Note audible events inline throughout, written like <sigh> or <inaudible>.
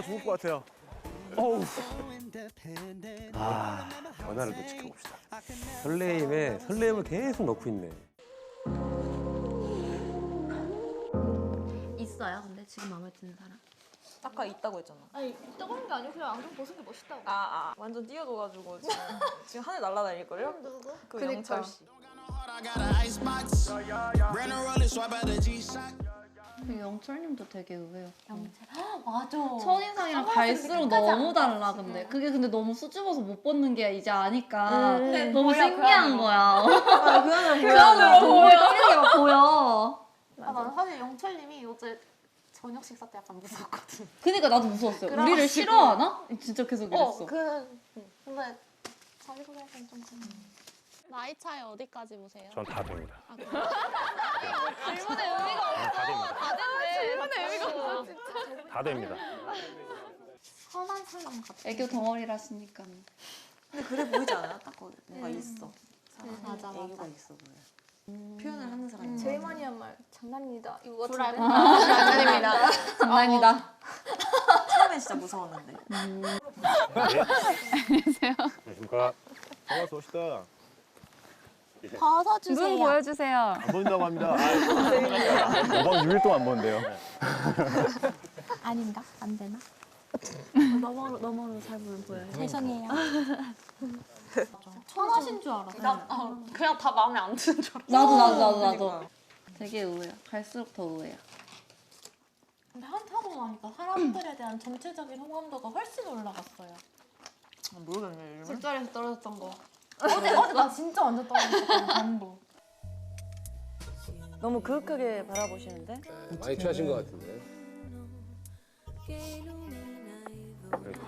아 죽을 것 같아요. 어우. 아 변화를 또 지켜봅시다. 설레임에 설레임을 계속 넣고 있네. 있어요. 근데 지금 마음에 드는 사람? 아까 있다고 했잖아. 아니 있다고 하는 게 아니고 그냥 안경 벗은 게 멋있다고. 아, 아. 완전 뛰어줘가지고 지금, <laughs> 지금 하늘 날아다닐 걸요? 누구? 그 그니까. 영철 씨. 영철님도 되게 의외였고. 맞아. 첫인상이랑 갈수록 너무 안 달라. 근데. 그게 근데 너무 수줍어서 못 벗는 게 이제 아니까 음, 너무 보여, 신기한 그 거야. 아, 그거는 그거는 보여. 이게 막 보여. 아, 나는 사실 영철님이 어제 저녁 식사 때 약간 무서웠거든. 그니까 나도 무서웠어요. 그래가지고- 우리를 싫어하나? 진짜 계속 이랬어. 어, 그 근데 자기 소개할 땐좀 그래. 나이 차이 어디까지 보세요? 전 다 됩니다. 질문의 의미가 없어. 다 됩니다. 다 됐네. 질문의 의미가 없어. 진짜. 다 됩니다. 선한 사람 같아. 애교 덩어리라시니까 근데 그래 보이지 않아요? 딱 뭔가 음. 있어. 사람에 맞아, 맞아. 애교가 있어 보여. 표현을 하는 사람이. 제일 많이 한 말 장난입니다. 이거 같은데. 장난입니다. <laughs> 장난이다 처음엔 진짜 무서웠는데. <laughs> 안녕하십니까. 반갑습니다. 벗어주세요. 눈 보여주세요. 안 보인다고 합니다. <laughs> 5박 6일 동안 안 보는데요. <laughs> 아닌가? 안 되나? 너머로 너머로 잘 보여요. 죄송해요. 천하신 <laughs> 줄 알았어. 나 어, 그냥 다 마음에 안 드는 줄 알았어. 나도 나도 나도 나도 되게 의외야 갈수록 더 의외야 근데 한테 하고 나니까 사람들에 대한 전체적인 호감도가 훨씬 올라갔어요. 아, 모르겠네. 술자리에서 떨어졌던 거. 어제 어제 나 진짜 완전 전부. <laughs> 너무 그윽하게 바라보시는데? 많이 취하신 것 같은데.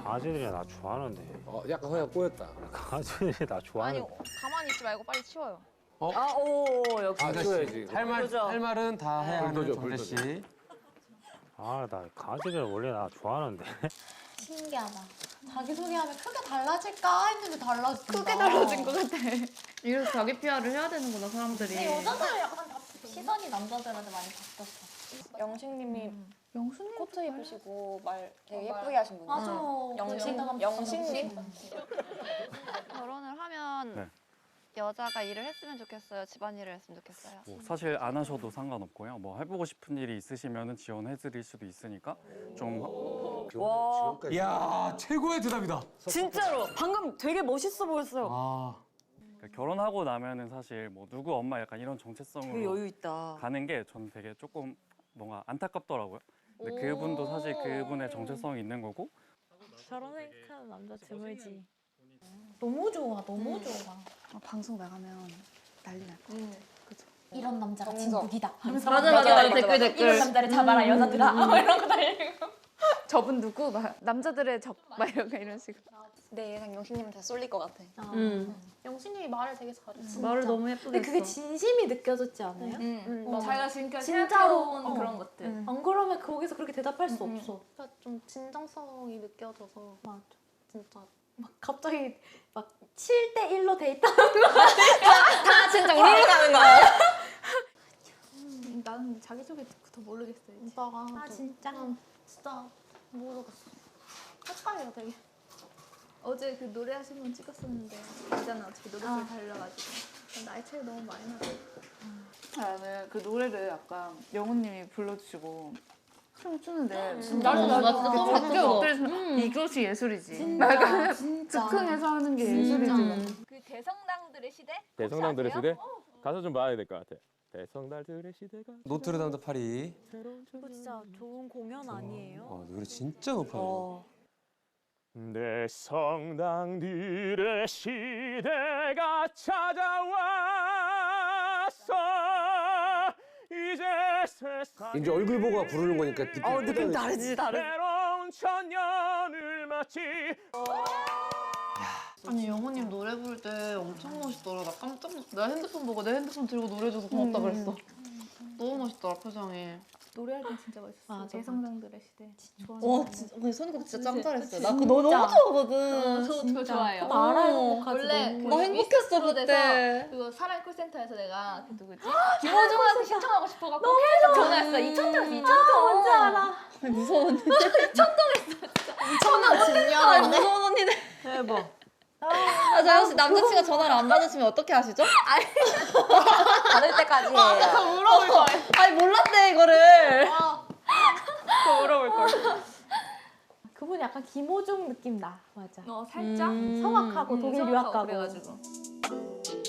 강아지들이 나 좋아하는데. 어, 약간 허약 꼬였다. 강아지들이 나 아니 좋아하는데. 가만히 있지 말고 빨리 치워요. 아, 오, 역시. 아, 치워야지. 할 말 그죠? 할 말은 다 해야 하는 불도저, 정재 씨. 아 나 강아지들 원래 나 좋아하는데. 신기하다. 자기 소개하면 크게 달라질까 했는데 달라진다. 크게 달라진 것 같아. 이래서 자기 PR을 해야 되는구나 사람들이 근데 여자들 약간 다 시선이 남자들한테 많이 바뀌었어. 영식님이 영수님 코트 입으시고 말 되게 예쁘게 하신 분이에요. 맞아. 영식- 그 영식님? 결혼을 하면 네. 여자가 일을 했으면 좋겠어요. 집안일을 했으면 좋겠어요. 뭐 사실 안 하셔도 상관없고요. 뭐 해보고 싶은 일이 있으시면 지원해드릴 수도 있으니까 좀 와. 이야 최고의 대답이다. 진짜로 방금 되게 멋있어 보였어요. 아 그러니까 결혼하고 나면은 사실 뭐 누구 엄마 약간 이런 정체성으로 되게 여유 있다. 가는 게 저는 되게 조금 뭔가 안타깝더라고요. 근데 그분도 사실 그분의 정체성이 있는 거고 결혼하는 남자 드물지. 너무 좋아, 너무 좋아. 아, 방송 나가면 난리 날 거야 이런 남자가 정석. 진국이다. 맞아 맞아 맞아 댓글 댓글 이런 남자를 잡아라 여자들아. 뭐 이런 거 달리고. <laughs> 저분 누구? 막 남자들의 적, 막 이런 거 이런 식으로. 내 예상 영식님한테 쏠릴 것 같아. 응 영신님이 말을 되게 잘해. 진짜. 말을 너무 예쁘게 근데 그게 했어 진심이 느껴졌지 않아요? 응. 어. 자기가 지금까지 진짜로 생각해온 어. 그런 것들. 안 그러면 거기서 그렇게 대답할 수 음, 음. 없어. 그러니까 좀 진정성이 느껴져서 막 진짜 막 갑자기 막 7대 1로 데이트하는 다 진짜 우리를 가는 거야. 음, 나는 자기소개부터 모르겠어요. 이제. 오빠가 아, 좀- 진짜? 응, 진짜 모르겠어. 헷갈려 되게. 어제 그 노래 하신 분 찍었었는데 알잖아 어떻게 노래소리 달려가지고 나이 차이 너무 많이 나서 나는 그 노래를 약간 영훈님이 불러주시고 춤추는데 나 진짜 진짜 너무. 엎드려서 이것이 예술이지. 진짜 <laughs> 진짜. 즉흥해서 하는 게. 예술이지. 그 대성당들의 시대? 대성당들의 시대? 가서 좀 봐야 될 것 같아. 대성당들의 시대가. 노트르담 드 파리. 진짜 좋은 공연 아니에요? 와 노래 진짜 높아. 어. 내 성당들의 시대가 찾아왔 이제 얼굴 보고 부르는 거니까 느낌 어, 느낌 다르지, 다르. 새로운 천년을 맞지 아니 영호님 노래 부를 때 엄청 멋있더라. 나 깜짝 놀랐어. 나 핸드폰 보고 내 핸드폰 들고 노래 줘서 고맙다 그랬어. 너무 멋있더라 표정이 노래할 때 진짜 멋있었어. 맞아, 대성당들의 시대. 와 진짜 근데 선곡 진짜 짱 잘했어. 그치, 나 그거 너무 진짜. 좋아하거든. 저도 그거 좋아해요. 나 알아요. 어, 원래 너무 나그 행복했어 그때. 그거 사랑 콜센터에서 내가 그 누구지? 김호중한테 신청하고 싶어가지고 계속 전화했어. 이천동 이천동 뭔지 알아? 무서운 언니. 천원 아 진리하는데 무서운 언니네. 대박. 아, 저 혹시 남자친구가 전화를 안 받으시면 어떻게 하시죠? <laughs> 받을 때까지 물어볼 거예요. 아니 몰랐네 이거를. 또 물어볼 걸. <laughs> 그분 약간 김호중 느낌 나 맞아 어 살짝 음. 성악하고 독일 성악하고 유학 가고 그래가지고.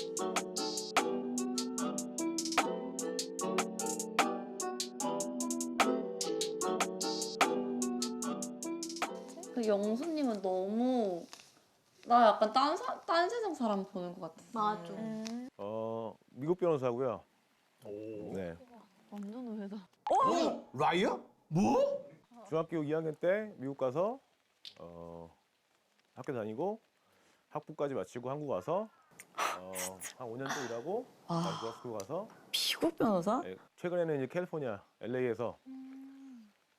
그 영수님은 너무 나 약간 딴, 사, 딴 세상 사람 보는 것 같아. 맞아 어 미국 변호사고요. 네. 완전 의외다 어? 라이어? 뭐? 중학교 2학년 때 미국 가서 어, 학교 다니고 학부까지 마치고 한국 와서 어, <laughs> 한 5년 또 일하고 다시 유학스쿨 가서 미국 변호사? 네, 최근에는 이제 캘리포니아 LA에서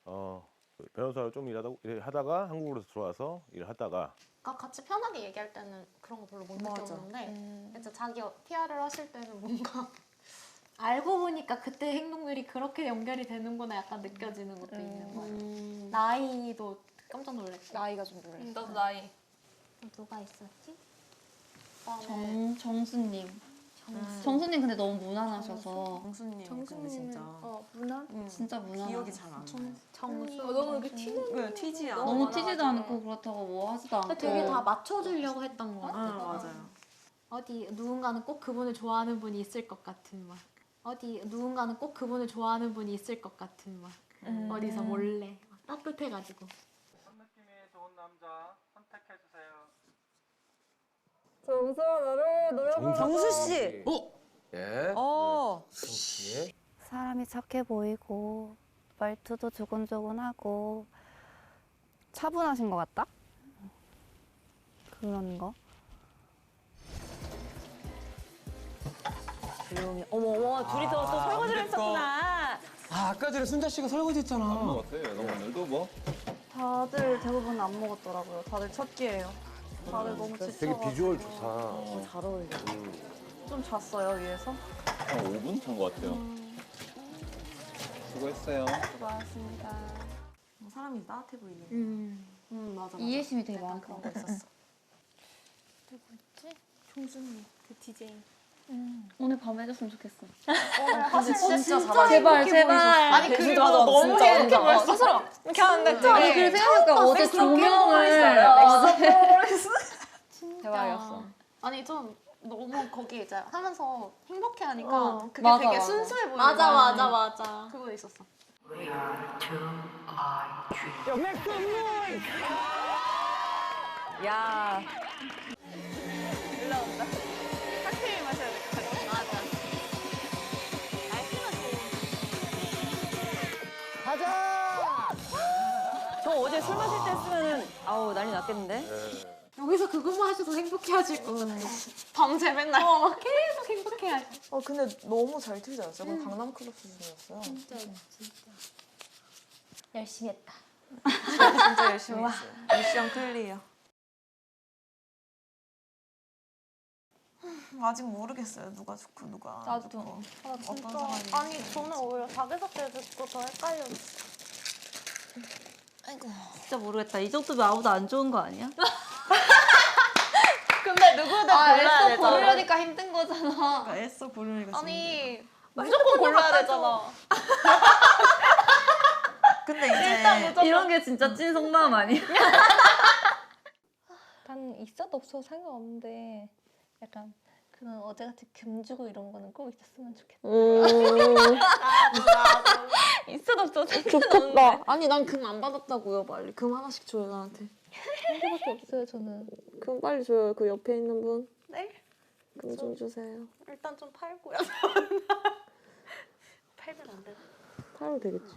어, 그 변호사를 좀 일하다 하다가 한국으로 들어와서 일을 하다가 그러니까 같이 편하게 얘기할 때는 그런 거 별로 못 맞아. 느꼈는데 진짜 자기 PR을 하실 때는 뭔가 <laughs> 알고 보니까 그때 행동들이 그렇게 연결이 되는구나 약간 느껴지는 것도 있는 거 같아 나이도 깜짝 놀랐어 나이가 좀 놀랐어. 나이. 누가 있었지? 정 정수님. 정수님. 근데 너무 무난하셔서. 정수님. 근데 진짜. 어 무난. 진짜 무난하. 기억이 잘안 나요. 정수. 어, 너무 이렇게 튀는. 네, 튀지 않아. 너무 튀지도 않고 그렇다고 뭐 하지도 않고. 되게 다 맞춰주려고 했던 것 응, 같아 맞아요. 어디 누군가는 꼭 그분을 좋아하는 분이 있을 것 같은 막 어디 누군가는 꼭 그분을 좋아하는 분이 있을 것 같은 막 어디서 몰래. 막 따뜻해가지고. 어떤 느낌이 좋은 남자 선택해 주세요. 정수 씨. 어? 예. 어. 예. 사람이 착해 보이고 말투도 조곤조곤하고 차분하신 것 같다? 그런 거. 조용히. 어머 어머 둘이 또, 또 설거지를 했었구나. 아 아까 전에 순자 씨가 설거지 했잖아. 다들 대부분 안 먹었더라고요. 다들 첫 끼예요. 다들 너무 되게 지쳐가지고. 비주얼 좋다. 잘 어울려. 음. 좀 잤어요 위에서? 한 5분 잔것 같아요. 수고했어요. 수고하셨습니다. 사람이 따뜻해 보이네. 음. 음 맞아. 이해심이 되게 많다. 그런 거 있었어. <laughs> 누구였지? 종수님 그 DJ 오늘 밤 해줬으면 좋겠어. 근데 진짜 제발 제발. 아니 그리고 너무 행복해 보였어. 스스로 이렇게 하는데 아니 되게 그리고 생각해보니까 어제 조명을 <laughs> 진짜 대박이었어. 아니 좀 너무 거기 이제 하면서 행복해하니까 어, 그게 맞아, 되게 맞아. 순수해 보이는 맞아. 맞아, 맞아 그거 있었어 야. 올라온다. 어제 술 마실 때 했으면은 아우 난리 났겠는데? 여기서 그것만 하셔도 행복해하실 것 같아 밤새 맨날 어, 막 계속 행복해하지 어 근데 너무 잘 튀지 않았어요? 거의 강남 클럽 수준이었어요. 진짜 진짜 열심히 했다 진짜 열심히 <laughs> 했어요. 미션 클리어. 아직 모르겠어요. 누가 좋고 누가 안 나도. 좋고. 아 어떤 진짜 상황인지. 아니 저는 오히려 자기소 때 듣고 더 헷갈렸어 진짜 모르겠다. 이 정도면 아무도 안 좋은 거 아니야? <laughs> 근데 누구든 아, 골라야 애써 되잖아 고르려니까 힘든 거잖아. 그러니까 애써 고르니까 아니 무조건 골라야 되잖아 <laughs> 근데 이제 이런 게 진짜 찐 속마음 아니야? <laughs> 난 있어도 없어도 상관없는데 약간 그런 어제같이 금주고 이런 거는 꼭 있었으면 좋겠다. 상관없는데 아니 난 금 안 받았다고요 빨리. 금 하나씩 줘요 나한테. 한 개밖에 없어요 저는. 금 빨리 줘요 그 옆에 있는 분. 네? 금 좀 주세요. 일단 좀 팔고요. <laughs> 팔면 안 되나? 팔도 되겠지